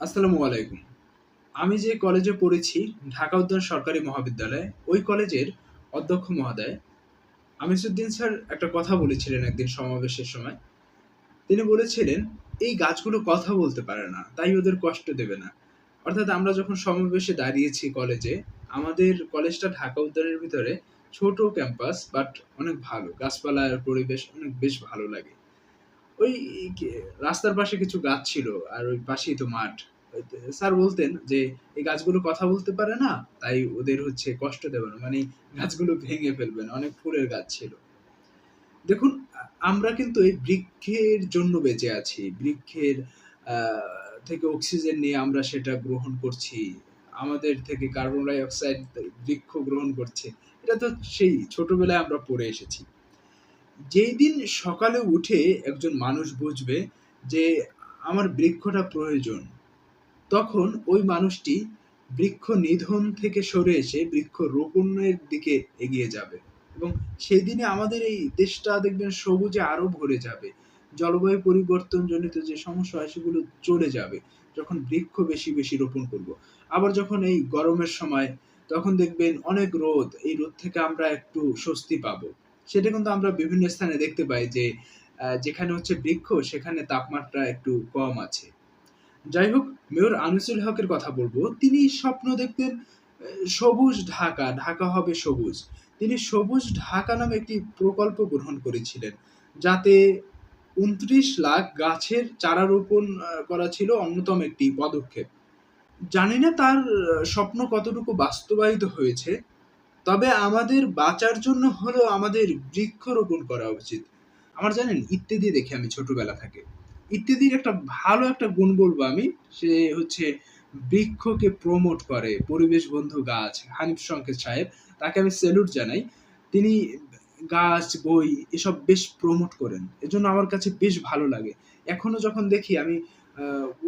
আসসালামু আলাইকুম। আমি যে কলেজে পড়েছি, ঢাকা উদ্যান সরকারি মহাবিদ্যালয়, ওই কলেজের অধ্যক্ষ মহোদয়। আমিসুদ্দিন স্যার একটা কথা বলেছিলেন একদিন সমাবেশের সময়। তিনি বলেছিলেন, এই গাছগুলো কথা বলতে পারে না, তাই ওদের কষ্ট দেবে না। অর্থাৎ আমরা যখন সমাবেশে দাঁড়িয়েছি কলেজে, আমাদের কলেজটা ঢাকা উদ্যানের ভিতরে ছোট ক্যাম্পাস, বাট অনেক ভালো। গাছপালার পরিবেশ অনেক বেশ ভালো লাগে। ওই রাস্তার পাশে কিছু গাছ ছিল আর ওই পাশেই তো মাঠ। স্যার বলতেন যে, এই গাছগুলো কথা বলতে পারে না, তাই ওদের হচ্ছে কষ্ট দেবে না। মানে গাছগুলো ভেঙে ফেলবে না, অনেক ফুলের গাছ ছিল। দেখুন, আমরা কিন্তু এই বৃক্ষের জন্য বেঁচে আছি। বৃক্ষের থেকে অক্সিজেন নিয়ে আমরা সেটা গ্রহণ করছি। আমাদের থেকে কার্বন ডাই অক্সাইড বৃক্ষ গ্রহণ করছে। এটা তো সেই ছোটবেলায় আমরা পড়ে এসেছি। যেই দিন সকালে উঠে একজন মানুষ বুঝবে যে আমার বৃক্ষটা প্রয়োজন, তখন ওই মানুষটি বৃক্ষ নিধন থেকে সরে এসে বৃক্ষ রোপণের দিকে এগিয়ে যাবে এবং সেই দিনে আমাদের এই দেশটা দেখবেন সবুজে আরও ভরে যাবে। জলবায়ু পরিবর্তন জনিত যে সমস্যা হয় সেগুলো চলে যাবে যখন বৃক্ষ বেশি বেশি রোপণ করব। আবার যখন এই গরমের সময় তখন দেখবেন অনেক রোদ, এই রোদ থেকে আমরা একটু স্বস্তি পাবো। সেটা কিন্তু আমরা বিভিন্ন স্থানে দেখতে পাই যে যেখানে হচ্ছে বৃক্ষ, সেখানে তাপমাত্রা একটু কম আছে। যাই হোক, মেয়র আনিসুল হকের কথা বলব। তিনি স্বপ্ন দেখতেন সবুজ ঢাকা ঢাকা হবে সবুজ। তিনি সবুজ ঢাকা নামে একটি প্রকল্প গ্রহণ করেছিলেন, যাতে উনত্রিশ লাখ গাছের চারা রোপণ করা ছিল অন্যতম একটি পদক্ষেপ। জানি না তার স্বপ্ন কতটুকু বাস্তবায়িত হয়েছে তবে আমাদের বাঁচার জন্য হলেও আমাদের বৃক্ষরোপণ করা উচিত। আমার জানেন ইত্যাদি দেখে আমি ছোটবেলা থেকে। ইত্যাদির একটা ভালো একটা গুণ বলব আমি, সে হচ্ছে বৃক্ষকে প্রমোট করে। পরিবেশ বন্ধু গাছ, হানিফ সংকেত সাহেব, তাকে আমি স্যালুট জানাই। তিনি গাছ, বই এসব বেশ প্রমোট করেন। এজন্য আমার কাছে বেশ ভালো লাগে। এখনও যখন দেখি আমি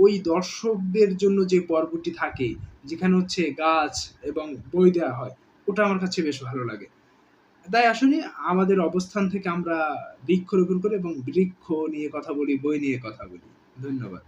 ওই দর্শকদের জন্য যে পর্বটি থাকে, যেখানে হচ্ছে গাছ এবং বই দেওয়া হয় ওটা আমার কাছে বেশ ভালো লাগে। তাই আসলে আমাদের অবস্থান থেকে আমরা বৃক্ষরোপণ করি এবং বৃক্ষ নিয়ে কথা বলি, বই নিয়ে কথা বলি। ধন্যবাদ।